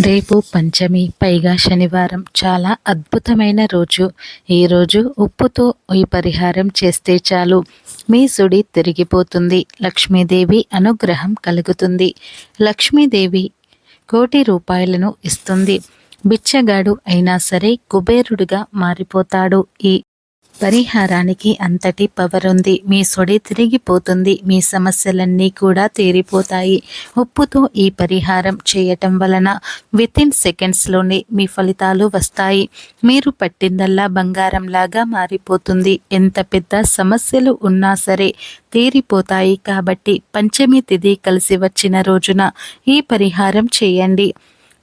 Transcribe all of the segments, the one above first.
రేపు పంచమి పైగా శనివారం చాలా అద్భుతమైన రోజు. ఈరోజు ఉప్పుతో ఈ పరిహారం చేస్తే చాలు. మీ సుడి తిరిగిపోతుంది. లక్ష్మీదేవి అనుగ్రహం కలుగుతుంది. లక్ష్మీదేవి కోటి రూపాయలను ఇస్తుంది. బిచ్చగాడు అయినా సరే కుబేరుడుగా మారిపోతాడు. ఈ పరిహారానికి అంతటి పవర్ ఉంది. మీ సొడి తిరిగిపోతుంది. మీ సమస్యలన్నీ కూడా తీరిపోతాయి. ఉప్పుతో ఈ పరిహారం చేయటం వలన విత్ ఇన్ సెకండ్స్లోనే మీ ఫలితాలు వస్తాయి. మీరు పట్టిందల్లా బంగారంలాగా మారిపోతుంది. ఎంత పెద్ద సమస్యలు ఉన్నా సరే తీరిపోతాయి కాబట్టి పంచమి తిథి కలిసి వచ్చిన రోజున ఈ పరిహారం చేయండి.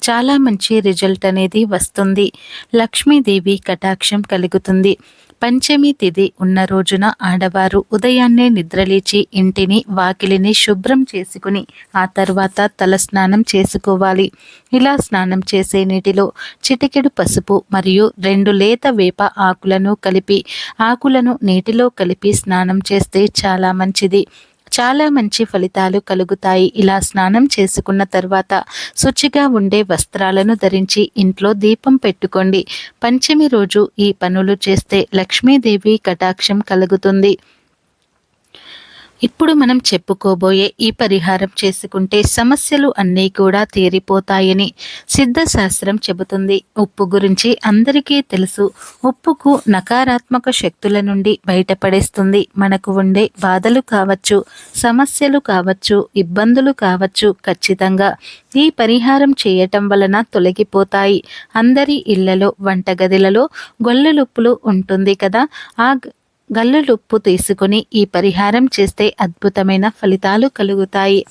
చాలా మంచి రిజల్ట్ అనేది వస్తుంది. లక్ష్మీదేవి కటాక్షం కలుగుతుంది. పంచమి తిథి ఉన్న రోజున ఆడవారు ఉదయాన్నే నిద్రలేచి ఇంటిని వాకిలిని శుభ్రం చేసుకుని ఆ తర్వాత తల స్నానం చేసుకోవాలి. ఇలా స్నానం చేసే నీటిలో చిటికెడు పసుపు మరియు రెండు లేత వేప ఆకులను కలిపి ఆకులను నీటిలో కలిపి స్నానం చేస్తే చాలా మంచిది. చాలా మంచి ఫలితాలు కలుగుతాయి. ఇలా స్నానం చేసుకున్న తర్వాత శుచిగా ఉండే వస్త్రాలను ధరించి ఇంట్లో దీపం పెట్టుకోండి. పంచమి రోజు ఈ పనులు చేస్తే లక్ష్మీదేవి కటాక్షం కలుగుతుంది. ఇప్పుడు మనం చెప్పుకోబోయే ఈ పరిహారం చేసుకుంటే సమస్యలు అన్నీ కూడా తీరిపోతాయని సిద్ధశాస్త్రం చెబుతుంది. ఉప్పు గురించి అందరికీ తెలుసు. ఉప్పుకు నకారాత్మక శక్తుల నుండి బయటపడేస్తుంది. మనకు ఉండే బాధలు కావచ్చు సమస్యలు కావచ్చు ఇబ్బందులు కావచ్చు ఖచ్చితంగా ఈ పరిహారం చేయటం వలన తొలగిపోతాయి. అందరి ఇళ్ళలో వంటగదిలలో గొల్లలుప్పులు ఉంటుంది కదా. ఆ గల్లులుప్పు తీసుకుని ఈ పరిహారం చేస్తే అద్భుతమైన ఫలితాలు కలుగుతాయి.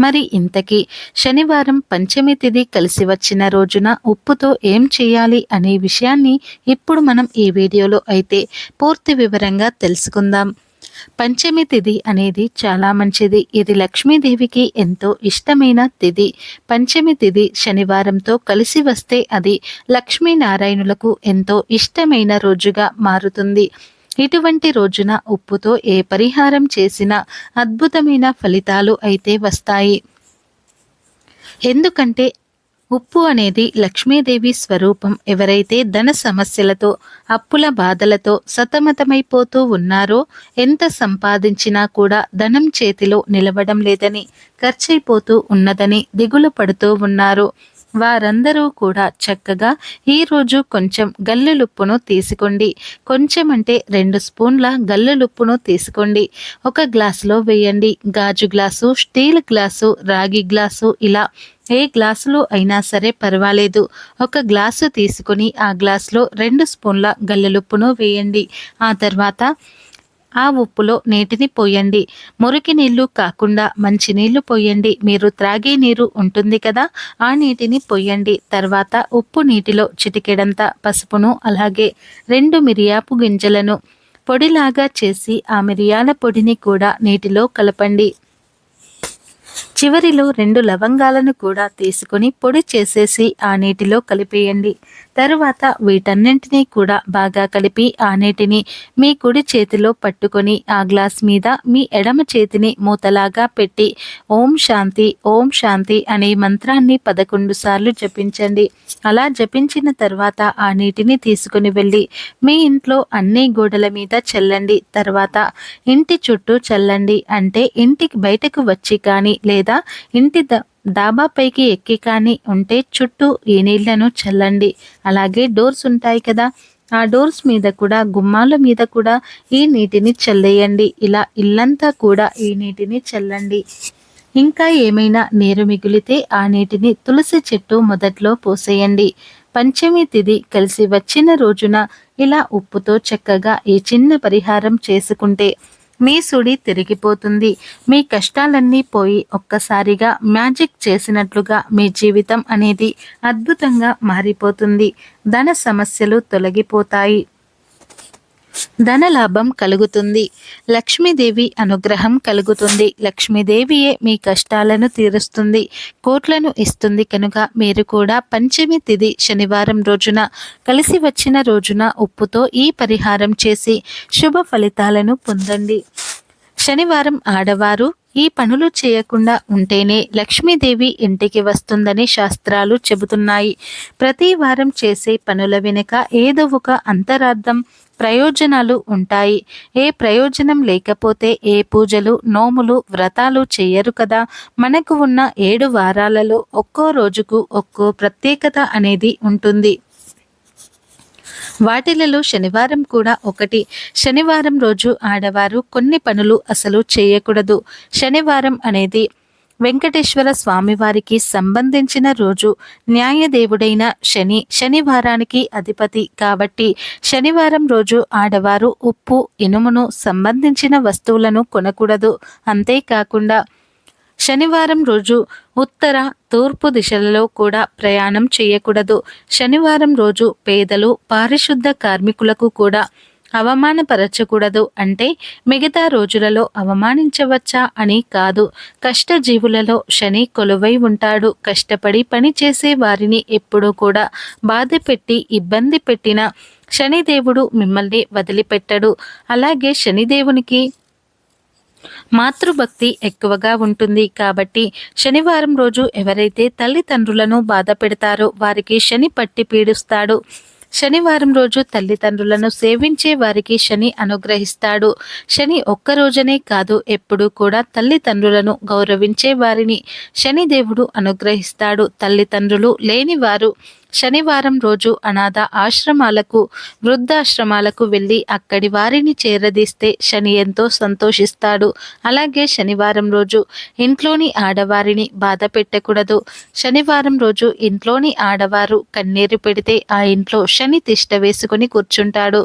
మరి ఇంతకీ శనివారం పంచమి తిథి కలిసి వచ్చిన రోజున ఉప్పుతో ఏం చేయాలి అనే విషయాన్ని ఇప్పుడు మనం ఈ వీడియోలో అయితే పూర్తి వివరంగా తెలుసుకుందాం. పంచమి తిథి అనేది చాలా మంచిది. ఇది లక్ష్మీదేవికి ఎంతో ఇష్టమైన తిథి పంచమి తిథి శనివారంతో కలిసి వస్తే అది లక్ష్మీనారాయణులకు ఎంతో ఇష్టమైన రోజుగా మారుతుంది. ఇటువంటి రోజున ఉప్పుతో ఏ పరిహారం చేసినా అద్భుతమైన ఫలితాలు అయితే వస్తాయి. ఎందుకంటే ఉప్పు అనేది లక్ష్మీదేవి స్వరూపం. ఎవరైతే ధన సమస్యలతో అప్పుల బాధలతో సతమతమైపోతూ ఉన్నారో ఎంత సంపాదించినా కూడా ధనం చేతిలో నిలవడం లేదని ఖర్చయిపోతూ ఉన్నదని దిగులు పడుతూ ఉన్నారు. వారందరూ కూడా చక్కగా ఈరోజు కొంచెం గల్లులుప్పును తీసుకోండి. కొంచెం అంటే రెండు స్పూన్ల గల్లులుప్పును తీసుకోండి. ఒక గ్లాసులో వేయండి. గాజు గ్లాసు స్టీల్ గ్లాసు రాగి గ్లాసు ఇలా ఏ గ్లాసులో అయినా సరే పర్వాలేదు. ఒక గ్లాసు తీసుకొని ఆ గ్లాసులో రెండు స్పూన్ల గల్లలుప్పును వేయండి. ఆ తర్వాత ఆ ఉప్పులో నీటిని పోయండి. మురికి నీళ్ళు కాకుండా మంచి నీళ్ళు పోయండి. మీరు త్రాగే నీరు ఉంటుంది కదా ఆ నీటిని పోయండి. తర్వాత ఉప్పు నీటిలో చిటికెడంత పసుపును అలాగే రెండు మిరియాపు గింజలను పొడిలాగా చేసి ఆ మిరియాల పొడిని కూడా నీటిలో కలపండి. చివరిలో రెండు లవంగాలను కూడా తీసుకొని పొడి చేసేసి ఆ నీటిలో కలిపేయండి. తరువాత వీటన్నింటినీ కూడా బాగా కలిపి ఆ నీటిని మీ కుడి చేతిలో పట్టుకొని ఆ గ్లాస్ మీద మీ ఎడమ చేతిని మూతలాగా పెట్టి ఓం శాంతి ఓం శాంతి అనే మంత్రాన్ని పదకొండు సార్లు జపించండి. అలా జపించిన తర్వాత ఆ నీటిని తీసుకుని వెళ్ళి మీ ఇంట్లో అన్ని గోడల మీద చల్లండి. తర్వాత ఇంటి చుట్టూ చల్లండి. అంటే ఇంటికి బయటకు వచ్చి కానీ లేదా ఇంటి డాబాపైకి ఎక్కి కానీ ఉంటే చుట్టూ ఈ నీళ్ళను చల్లండి. అలాగే డోర్స్ ఉంటాయి కదా ఆ డోర్స్ మీద కూడా గుమ్మాల మీద కూడా ఈ నీటిని చల్లేయండి. ఇలా ఇల్లంతా కూడా ఈ నీటిని చల్లండి. ఇంకా ఏమైనా నీరు మిగిలితే ఆ నీటిని తులసి చెట్టు మొదట్లో పోసేయండి. పంచమి తిథి కలిసి వచ్చిన రోజున ఇలా ఉప్పుతో చక్కగా ఈ చిన్న పరిహారం చేసుకుంటే మీ సుడి తిరిగిపోతుంది. మీ కష్టాలన్నీ పోయి ఒక్కసారిగా మ్యాజిక్ చేసినట్లుగా మీ జీవితం అనేది అద్భుతంగా మారిపోతుంది. ధన సమస్యలు తొలగిపోతాయి. ధనలాభం కలుగుతుంది. లక్ష్మీదేవి అనుగ్రహం కలుగుతుంది. లక్ష్మీదేవియే మీ కష్టాలను తీరుస్తుంది. కోట్లను ఇస్తుంది కనుక మీరు కూడా పంచమి తిథి శనివారం రోజున కలిసి వచ్చిన రోజున ఉప్పుతో ఈ పరిహారం చేసి శుభ ఫలితాలను పొందండి. శనివారం ఆడవారు ఈ పనులు చేయకుండా ఉంటేనే లక్ష్మీదేవి ఇంటికి వస్తుందని శాస్త్రాలు చెబుతున్నాయి. ప్రతి వారం చేసే పనుల వెనుక ఏదో ఒక అంతరార్థం ప్రయోజనాలు ఉంటాయి. ఏ ప్రయోజనం లేకపోతే ఏ పూజలు నోములు వ్రతాలు చేయరు కదా? మనకు ఉన్న ఏడు వారాలలో ఒక్కో రోజుకు ఒక్కో ప్రత్యేకత అనేది ఉంటుంది. వాటిలలో శనివారం కూడా ఒకటి. శనివారం రోజు ఆడవారు కొన్ని పనులు అసలు చేయకూడదు. శనివారం అనేది వెంకటేశ్వర స్వామివారికి సంబంధించిన రోజు న్యాయదేవుడైన శని శనివారానికి అధిపతి కాబట్టి శనివారం రోజు ఆడవారు ఉప్పు ఇనుమును సంబంధించిన వస్తువులను కొనకూడదు. అంతేకాకుండా శనివారం రోజు ఉత్తర తూర్పు దిశలలో కూడా ప్రయాణం చేయకూడదు. శనివారం రోజు పేదలు పారిశుద్ధ కార్మికులకు కూడా అవమానపరచకూడదు అంటే మిగతా రోజులలో అవమానించవచ్చా అని కాదు. కష్టజీవులలో శని కొలువై ఉంటాడు. కష్టపడి పని చేసే వారిని ఎప్పుడూ కూడా బాధ పెట్టి ఇబ్బంది పెట్టిన శనిదేవుడు మిమ్మల్ని వదిలిపెట్టడు. అలాగే శనిదేవునికి మాతృభక్తి ఎక్కువగా ఉంటుంది. కాబట్టి శనివారం రోజు ఎవరైతే తల్లిదండ్రులను బాధ పెడతారో వారికి శని పట్టి పీడిస్తాడు. శనివారం రోజు తల్లిదండ్రులను సేవించే వారికి శని అనుగ్రహిస్తాడు. శని ఒక్క రోజనే కాదు ఎప్పుడూ కూడా తల్లిదండ్రులను గౌరవించే వారిని శనిదేవుడు అనుగ్రహిస్తాడు. తల్లిదండ్రులు లేని వారు శనివారం రోజు అనాథ ఆశ్రమాలకు వృద్ధాశ్రమాలకు వెళ్ళి అక్కడి వారిని చేరదీస్తే శని ఎంతో సంతోషిస్తాడు. అలాగే శనివారం రోజు ఇంట్లోని ఆడవారిని బాధ పెట్టకూడదు. శనివారం రోజు ఇంట్లోని ఆడవారు కన్నీరు పెడితే ఆ ఇంట్లో శని తిష్ట వేసుకుని కూర్చుంటాడు.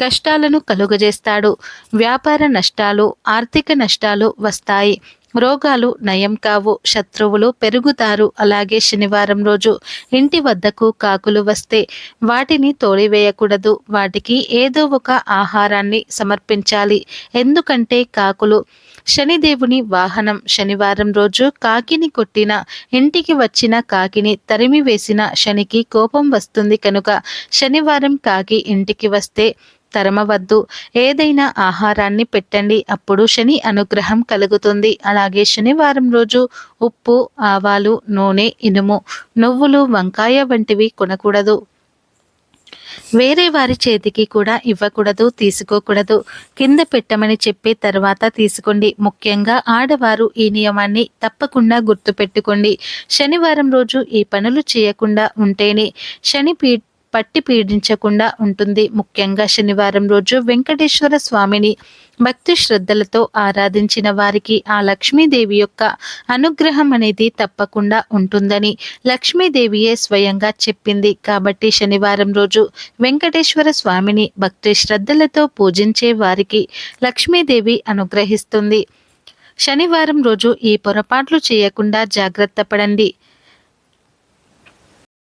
కష్టాలను కలుగజేస్తాడు. వ్యాపార నష్టాలు ఆర్థిక నష్టాలు వస్తాయి. రోగాలు నయం కావు శత్రువులు పెరుగుతారు. అలాగే శనివారం రోజు ఇంటి వద్దకు కాకులు వస్తే వాటిని తోలివేయకూడదు. వాటికి ఏదో ఒక ఆహారాన్ని సమర్పించాలి. ఎందుకంటే కాకులు శనిదేవుని వాహనం. శనివారం రోజు కాకిని కొట్టిన ఇంటికి వచ్చిన కాకిని తరిమి వేసిన శనికి కోపం వస్తుంది కనుక శనివారం కాకి ఇంటికి వస్తే తరమవద్దు. ఏదైనా ఆహారాన్ని పెట్టండి అప్పుడు శని అనుగ్రహం కలుగుతుంది. అలాగే శనివారం రోజు ఉప్పు ఆవాలు నూనె ఇనుము నువ్వులు వంకాయ వంటివి కొనకూడదు. వేరే వారి చేతికి కూడా ఇవ్వకూడదు తీసుకోకూడదు. కింద పెట్టమని చెప్పి తర్వాత తీసుకోండి. ముఖ్యంగా ఆడవారు ఈ నియమాన్ని తప్పకుండా గుర్తుపెట్టుకోండి. శనివారం రోజు ఈ పనులు చేయకుండా ఉంటేనే శని పీ పట్టి పీడించకుండా ఉంటుంది. ముఖ్యంగా శనివారం రోజు వెంకటేశ్వర స్వామిని భక్తి శ్రద్ధలతో ఆరాధించిన వారికి ఆ లక్ష్మీదేవి యొక్క అనుగ్రహం అనేది తప్పకుండా ఉంటుందని లక్ష్మీదేవియే స్వయంగా చెప్పింది. కాబట్టి శనివారం రోజు వెంకటేశ్వర స్వామిని భక్తి శ్రద్ధలతో పూజించే వారికి లక్ష్మీదేవి అనుగ్రహిస్తుంది. శనివారం రోజు ఈ పొరపాట్లు చేయకుండా జాగ్రత్త పడండి.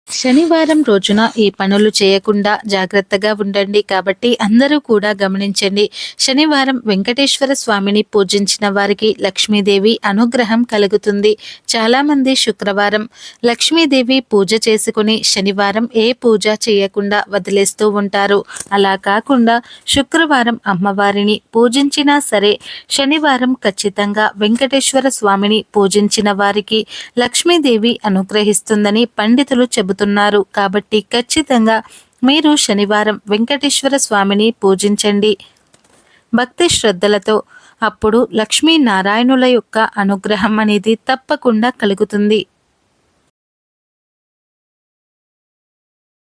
శనివారం రోజున ఈ పనులు చేయకుండా జాగ్రత్తగా ఉండండి కాబట్టి అందరూ కూడా గమనించండి. శనివారం వెంకటేశ్వర స్వామిని పూజించిన వారికి లక్ష్మీదేవి అనుగ్రహం కలుగుతుంది. చాలామంది శుక్రవారం లక్ష్మీదేవి పూజ చేసుకుని శనివారం ఏ పూజ చేయకుండా వదిలేస్తూ ఉంటారు. అలా కాకుండా శుక్రవారం అమ్మవారిని పూజించినా సరే శనివారం ఖచ్చితంగా వెంకటేశ్వర స్వామిని పూజించిన వారికి లక్ష్మీదేవి అనుగ్రహిస్తుందని పండితులు చెబుతారు చెబుతున్నారు కాబట్టి ఖచ్చితంగా మీరు శనివారం వెంకటేశ్వర స్వామిని పూజించండి. భక్తి శ్రద్ధలతో అప్పుడు లక్ష్మీనారాయణుల యొక్క అనుగ్రహం అనేది తప్పకుండా కలుగుతుంది.